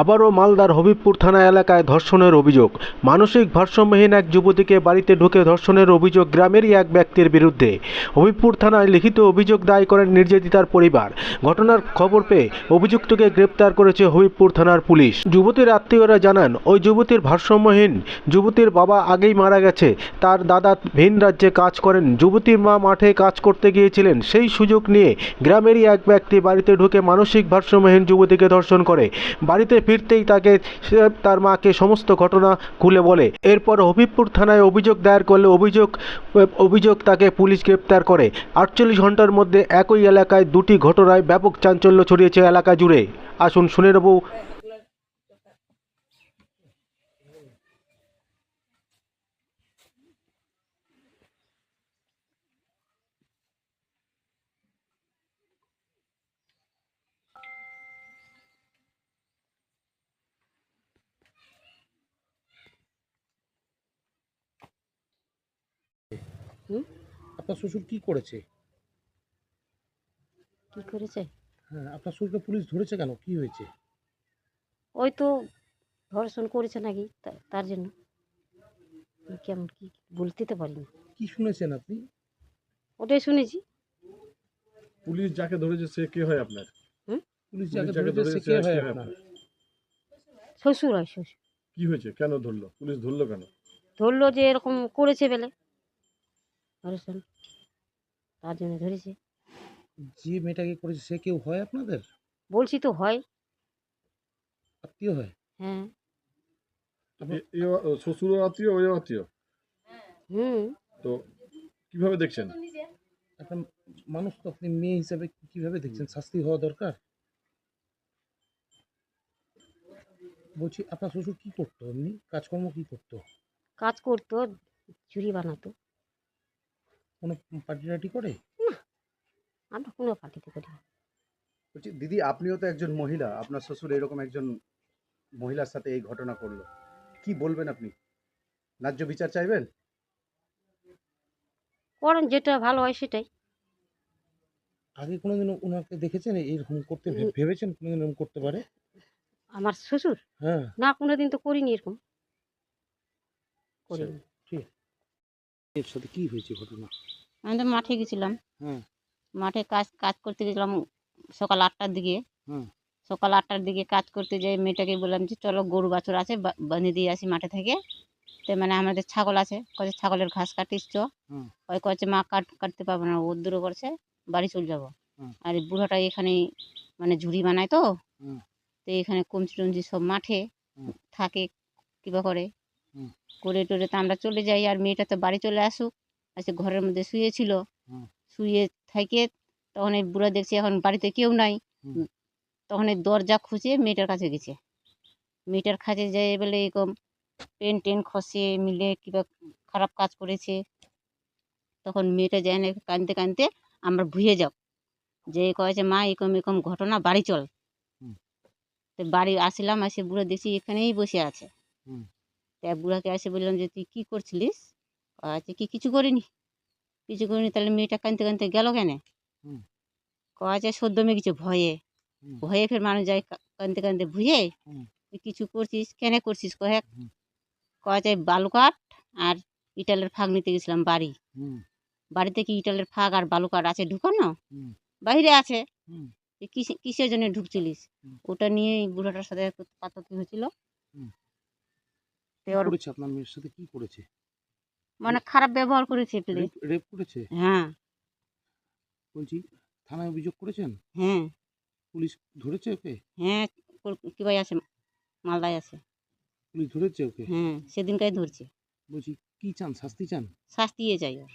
আবারও মালদার হবিবপুর থানা এলাকায় ধর্ষণের অভিযোগ। মানসিক ভারসাম্যহীন এক যুবতীকে বাড়িতে ঢুকে ধর্ষণের অভিযোগ গ্রামেরই এক ব্যক্তির বিরুদ্ধে। হবিবপুর থানায় লিখিত অভিযোগ দায় করেন নির্যাতিতার পরিবার। ঘটনার খবর পেয়ে অভিযুক্তকে গ্রেপ্তার করেছে হবিবপুর থানার পুলিশ। যুবতীর আত্মীয়রা জানান, ওই যুবতীর ভারসাম্যহীন। যুবতীর বাবা আগেই মারা গেছে। তার দাদা ভিন রাজ্যে কাজ করেন। যুবতীর মা মাঠে কাজ করতে গিয়েছিলেন। সেই সুযোগ নিয়ে গ্রামেরই এক ব্যক্তি বাড়িতে ঢুকে মানসিক ভারসাম্যহীন যুবতীকে ধর্ষণ করে। বাড়িতে ফিরতেই তাকে তার মাকে সমস্ত ঘটনা খুলে বলে। এরপর হবিবপুর থানায় অভিযোগ দায়ের করলে অভিযোগ অভিযোগ তাকে পুলিশ গ্রেপ্তার করে। আটচল্লিশ ঘণ্টার মধ্যে একই এলাকায় দুটি ঘটনায় ব্যাপক চাঞ্চল্য ছড়িয়েছে এলাকা জুড়ে। আসুন শুনে নেব আপনার শ্বশুর কি করেছে? কি করেছে? হ্যাঁ আপনার শ্বশুরকে পুলিশ ধরেছে কেন? কি হয়েছে? ওই তো ধর্ষণ করেছে নাকি তা- তার জন্য। আমি কেমন কি বলতে তো পারি না কি শুনেছেন আপনি? ওটাই শুনেছি। পুলিশ যাকে ধরেছে সে কে হয় আপনার? পুলিশ পুলিশ যাকে যাকে ধরেছে সে কে হয় আপনার। শ্বশুর হয় শ্বশুর। কি হয়েছে? কেন ধরলো? পুলিশ ধরলো কেন? ধরলো যে এরকম করেছে বেলে। ধর্ষণ তার জন্য ধরেছে। যে মেয়েটাকে করেছে সে কেউ হয় আপনাদের? বলছি তো হয়। আত্মীয় হয়? হ্যাঁ। শ্বশুর আত্মীয় ওই আত্মীয়? হুম। তো কীভাবে দেখছেন? একটা মানুষ তো আপনি মেয়ে হিসাবে কি- কীভাবে দেখছেন? শাস্তি হওয়া দরকার? বলছি আপনার শ্বশুর কি করতো? এমনি কাজকর্ম কি করতো? কাজ করতো চুরি বানাতো। কোনো পার্টি টাটি করে আমরা কোনো পার্টিতে করি না। বলছি দিদি আপনিও তো একজন মহিলা আপনার শ্বশুর এরকম একজন মহিলার সাথে এই ঘটনা করল। কি বলবেন আপনি? ন্যায্য বিচার চাইবেন? করেন যেটা ভালো হয় সেটাই। আগে কোনোদিন ওনাকে দেখেছেন? এরকম করতে ভে- ভেবেছেন কোনোদিন এরকম করতে পারে? আমার শ্বশুর? হ্যাঁ। না কোনোদিন তো করিনি এরকম। করিনি। এর সাথে কি হয়েছে ঘটনা? আমি তো মাঠে গেছিলাম। মাঠে কাজ কাজ করতে গেছিলাম সকাল আটটার দিকে। সকাল আটটার দিকে কাজ করতে যাই মেয়েটাকে বললাম যে চলো গরু বাছুর আছে বাঁধে দিয়ে আসি মাঠে থেকে। তো মানে আমাদের ছাগল আছে কয়েছে ছাগলের ঘাস কাটিস চ। ওই কয়েছে মা কাট কাটতে পারব না ও দূরে করছে বাড়ি চলে যাব। আর বুড়াটা এখানে মানে ঝুড়ি বানায় তো। তো এখানে কমচি টমচি সব মাঠে। থাকে কিবা করে। করে টোরে তো আমরা চলে যাই আর মেয়েটা তো বাড়ি চলে আসুক। আসে ঘরের মধ্যে শুয়েছিল। শুয়ে থেকে তখন এই বুড়া দেখছি এখন বাড়িতে কেউ নাই। তখন এই দরজা খুঁজে মেয়েটার কাছে গেছে। মেয়েটার কাছে যাই বলে এরকম পেন টেন খসে মিলে কিবা খারাপ কাজ করেছে। তখন মেয়েটা যায় না কাঁদতে কাঁদতে আমরা ভুয়ে যাও। যে কয়েছে মা এরকম এরকম ঘটনা বাড়ি চল। তো বাড়ি আসলাম এসে বুড়ো দেখছি এখানেই বসে আছে। তা বুড়াকে এসে বললাম যে তুই কী করছিলিস? আছে কি কিছু করিনি? কিছু করিনি তাহলে মেয়েটা কাঁদতে কাঁদতে গেল কেন? হুম। সদ্য মেয়ে কিছু ভয়ে। ভয়ে ফের মানুষ যায় কা- কাঁদতে কাঁদতে ভুয়ে তুই কিছু করছিস? কেন করছিস কয়েক। কয়েছে বালুকাঠ আর ইটালের ফাঁক নিতে গেছিলাম বাড়ি। বাড়িতে কি ইটালের ফাঁক আর বালুকাঠ আছে ঢুকানো। বাইরে আছে। কিসের জন্য ঢুকছিলিস? ওটা নিয়ে বুড়োটার সাথে পাতকি হয়েছিল। আপনার মেয়ের সাথে? কি করেছে? মানে খারাপ ব্যবহার করেছে প্লে রেপ করেছে? হ্যাঁ। বলছি থানায় অভিযোগ করেছেন? হ্যাঁ। পুলিশ ধরেছে ওকে? হ্যাঁ কি ভাই আছে? মালদায় আছে। পুলিশ ধরেছে ওকে? হ্যাঁ সেদিনকাই ধরছে। বলছি কি চান শাস্তি চান? শাস্তিয়ে চাই ওর।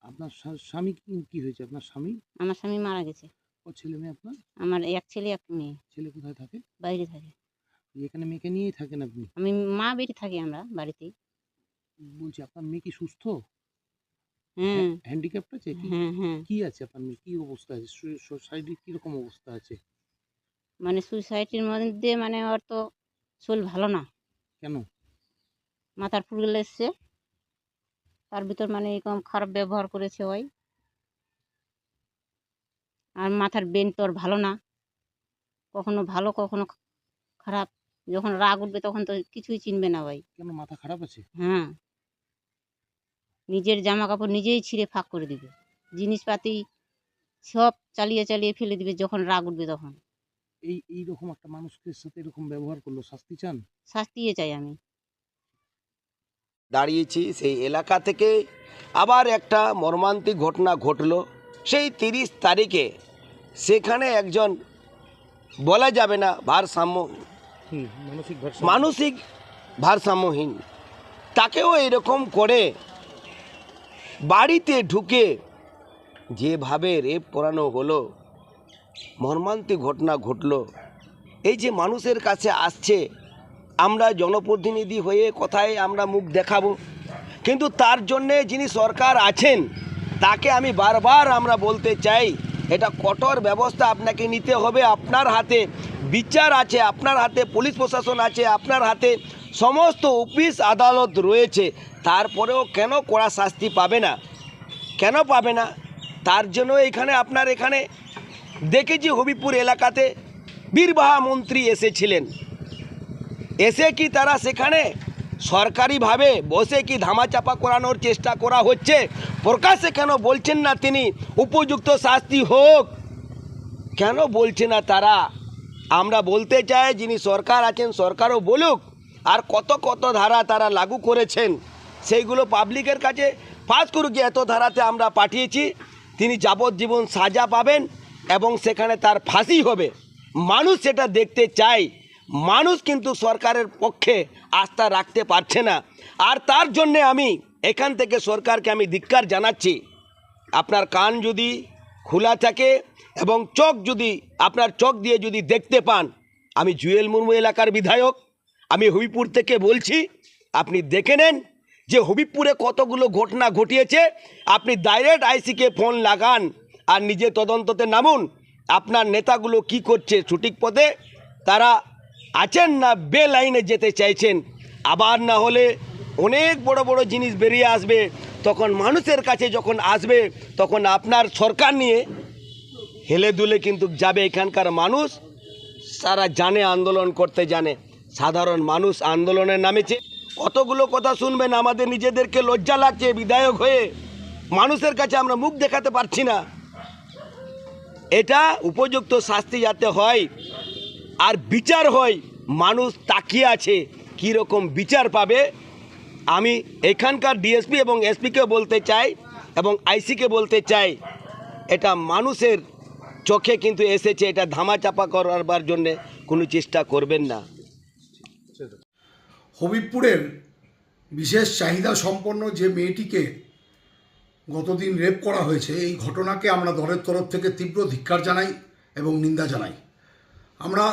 আপনার স্বামী কি- কি হয়েছে? আপনার স্বামী? আমার স্বামী মারা গেছে। ও ছেলে মেয়ে আপনার? আমার এক ছেলে এক মেয়ে। ছেলে কোথায় থাকে? বাইরে থাকে। এখানে মেয়েকে নিয়েই থাকেন আপনি? আমি মা বেটি থাকি আমরা বাড়িতেই। বলছি আপনার মেয়ে কি সুস্থ? হ্যাঁ হ্যান্ডিক্যাপ্ট আছে কি? কি আছে আপনার মেয়ে? কি অবস্থা আছে? সোসাইটির কীরকম অবস্থা আছে? মানে সুসাইটির মধ্যে মানে ওর তো শরীর ভালো না। কেন? মাথার ফুলগুলো এসছে। তার ভিতর মানে এরকম খারাপ ব্যবহার করেছে ওই। আর মাথার বেন তো আর ভালো না। কখনো ভালো কখনো খারাপ। যখন রাগ উঠবে তখন তো কিছুই চিনবে না ভাই। কেন মাথা খারাপ আছে? হ্যাঁ। নিজের জামা কাপড় নিজেই ছিঁড়ে ফাঁক করে দিবে। জিনিসপাতি সব চালিয়ে চালিয়ে ফেলে দিবে যখন রাগ উঠবে তখন। এই এই রকম একটা মানুষকে সাথে এরকম ব্যবহার করল শাস্তি চান? শাস্তিয়ে চাই আমি। দাঁড়িয়েছি সেই এলাকা থেকে আবার একটা মর্মান্তিক ঘটনা ঘটলো। সেই তিরিশ তারিখে সেখানে একজন বলা যাবে না ভারসাম্য মানসিক ভারসাম্য। মানসিক ভারসাম্যহীন। তাকেও এরকম করে বাড়িতে ঢুকে যেভাবে রেপ করানো হলো, মর্মান্তিক ঘটনা ঘটলো, এই যে মানুষের কাছে আসছে, আমরা জনপ্রতিনিধি হয়ে কোথায় আমরা মুখ দেখাবো। কিন্তু তার জন্যে যিনি সরকার আছেন, তাকে আমি বারবার আমরা বলতে চাই, এটা কঠোর ব্যবস্থা আপনাকে নিতে হবে আপনার হাতে। বিচার আছে, আপনার হাতে, পুলিশ প্রশাসন আছে, আপনার হাতে সমস্ত অফিস আদালত রয়েছে। তারপরেও কেন কড়া শাস্তি পাবে না? কেন পাবে না? তার জন্য এখানে আপনার এখানে দেখেছি হবিপুর এলাকাতে বীরবাহা মন্ত্রী এসেছিলেন। এসে কি তারা সেখানে সরকারিভাবে বসে কি ধামাচাপা করানোর চেষ্টা করা হচ্ছে? প্রকাশ্যে কেন বলছেন না তিনি? উপযুক্ত শাস্তি হোক। কেন বলছে না তারা? আমরা বলতে চাই যিনি সরকার আছেন, সরকারও বলুক, আর কত কত ধারা তারা লাগু করেছেন। সেইগুলো পাবলিকের কাছে পাস করুক এত ধারাতে আমরা পাঠিয়েছি, তিনি যাবজ্জীবন সাজা পাবেন এবং সেখানে তার ফাঁসি হবে। মানুষ সেটা দেখতে চায়। মানুষ কিন্তু সরকারের পক্ষে আস্থা রাখতে পারছে না। আর তার জন্যে আমি এখান থেকে সরকারকে আমি ধিক্কার জানাচ্ছি। আপনার কান যদি খোলা থাকে এবং চোখ যদি, আপনার চোখ দিয়ে যদি দেখতে পান, আমি জুয়েল মুর্মু এলাকার বিধায়ক, আমি হুইপুর থেকে বলছি, আপনি দেখে নেন যে হবিপুরে কতগুলো ঘটনা ঘটিয়েছে, আপনি ডাইরেক্ট আইসিকে ফোন লাগান আর নিজে তদন্ততে নামুন, আপনার নেতাগুলো কি করছে সঠিক পথে, তারা আছেন না বে লাইনে যেতে চাইছেন, আবার না হলে অনেক বড় বড় জিনিস বেরিয়ে আসবে, তখন মানুষের কাছে যখন আসবে, তখন আপনার সরকার নিয়ে হেলে দুলে কিন্তু যাবে এখানকার মানুষ, সারা জানে আন্দোলন করতে জানে, সাধারণ মানুষ আন্দোলনে নামেছে। কতগুলো কথা শুনবেন? আমাদের নিজেদেরকে লজ্জা লাগছে, বিধায়ক হয়ে। মানুষের কাছে আমরা মুখ দেখাতে পারছি না। এটা উপযুক্ত শাস্তি যাতে হয় আর বিচার হয়, মানুষ তাকিয়ে আছে কী রকম বিচার পাবে। আমি এখানকার ডিএসপি এবং এসপিকে বলতে চাই এবং আইসিকে বলতে চাই, এটা মানুষের চোখে কিন্তু এসেছে, এটা ধামাচাপা করবার জন্যে কোনো চেষ্টা করবেন না। হবিবপুরের বিশেষ চাহিদা সম্পন্ন যে মেয়েটিকে গতদিন রেপ করা হয়েছে, এই ঘটনাকে আমরা দলের তরফ থেকে তীব্র ধিক্কার জানাই এবং নিন্দা জানাই। আমরা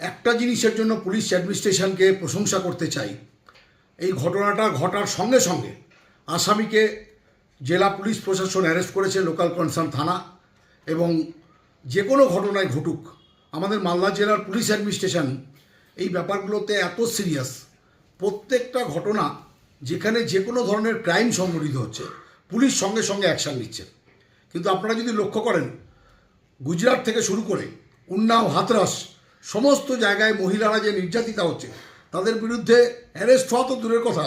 একটা জিনিসের জন্য পুলিশ অ্যাডমিনিস্ট্রেশনকে প্রশংসা করতে চাই। এই ঘটনাটা ঘটার সঙ্গে সঙ্গে আসামিকে জেলা পুলিশ প্রশাসন অ্যারেস্ট করেছে লোকাল কনসার্ন থানা এবং যে কোনো ঘটনায় ঘটুক, আমাদের মালদা জেলার পুলিশ অ্যাডমিনিস্ট্রেশন এই ব্যাপারগুলোতে এত সিরিয়াস প্রত্যেকটা ঘটনা যেখানে যে কোনো ধরনের ক্রাইম সংঘটিত হচ্ছে, পুলিশ সঙ্গে সঙ্গে অ্যাকশান নিচ্ছে। কিন্তু আপনারা যদি লক্ষ্য করেন, গুজরাট থেকে শুরু করে উন্নাও হাতরাস সমস্ত জায়গায় মহিলারা যে নির্যাতিতা হচ্ছে, তাদের বিরুদ্ধে অ্যারেস্ট হওয়া তো দূরের কথা,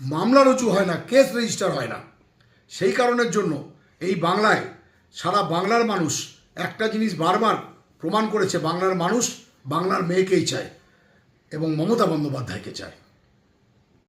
মামলা রুজু হয় না কেস রেজিস্টার হয় না। সেই কারণের জন্য এই বাংলায় সারা বাংলার মানুষ একটা জিনিস বারবার প্রমাণ করেছে, বাংলার মানুষ বাংলার মেয়েকেই চায়। এবং মমতা বন্দ্যোপাধ্যায়কে চায়